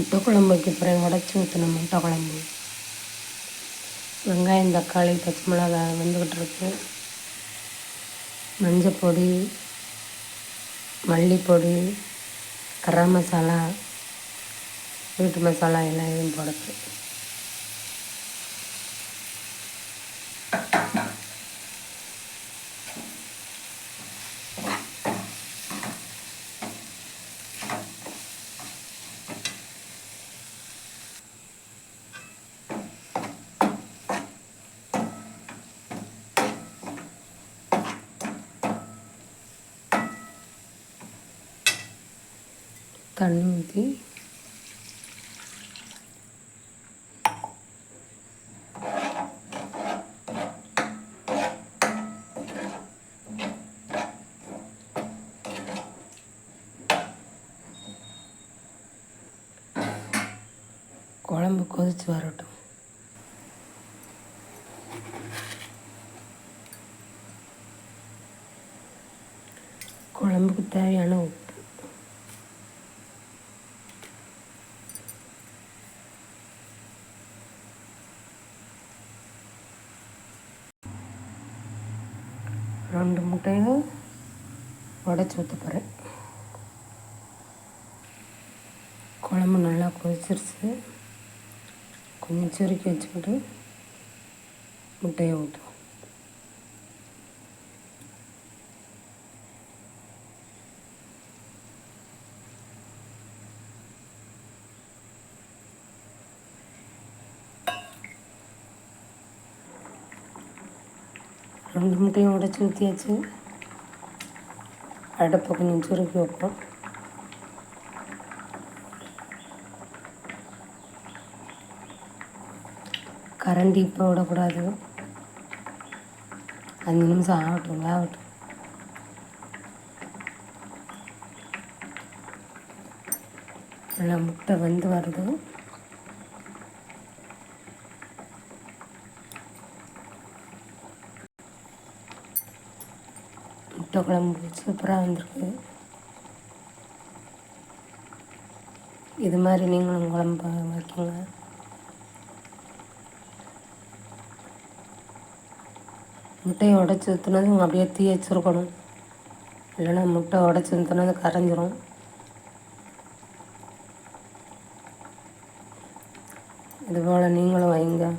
முட்டை குழம்பு வைக்க போகிறேன் உடச்சி ஊற்றின முட்டை குழம்பு. வெங்காயம் தக்காளி பச்சை மிளகா வந்துக்கிட்டு இருக்கு. மஞ்சள் பொடி மல்லிப்பொடி கரம் மசாலா வீட்டு மசாலா எல்லாம் எதுவும் போடுறது தண்ணி ஊற்றி குழம்பு கொதித்து வரட்டும் குழம்புக்கு தேவையான உப்பு ரெண்டு முட்டையும் உடச்சி ஊற்ற போகிறேன் குழம்பு நல்லா கொதிச்சிருச்சு. கொஞ்சம் சுருக்கி வச்சுக்கிட்டு முட்டையை ஊற்றுவோம் ரெண்டு முட்டையும் உடச்சி ஊற்றியாச்சு அடுப்பை கொஞ்சம் சுருக்கி வைப்போம். கரண்டி இப்போ விடக்கூடாது. அஞ்சு நிமிஷம் ஆகட்டும் ஆகட்டும் நல்லா முட்டை வந்து வருது. முட்டை குழம்பு சூப்பராக வந்திருக்கு. இது மாதிரி நீங்களும் குழம்பு வைக்கோங்க. முட்டையை உடச்சி ஊற்றுனதும் அப்படியே தீ வச்சுருக்கணும். இல்லைன்னா முட்டை உடச்சி ஊற்றுனது கரைஞ்சிரும். இதுபோல் நீங்களும் வைங்க.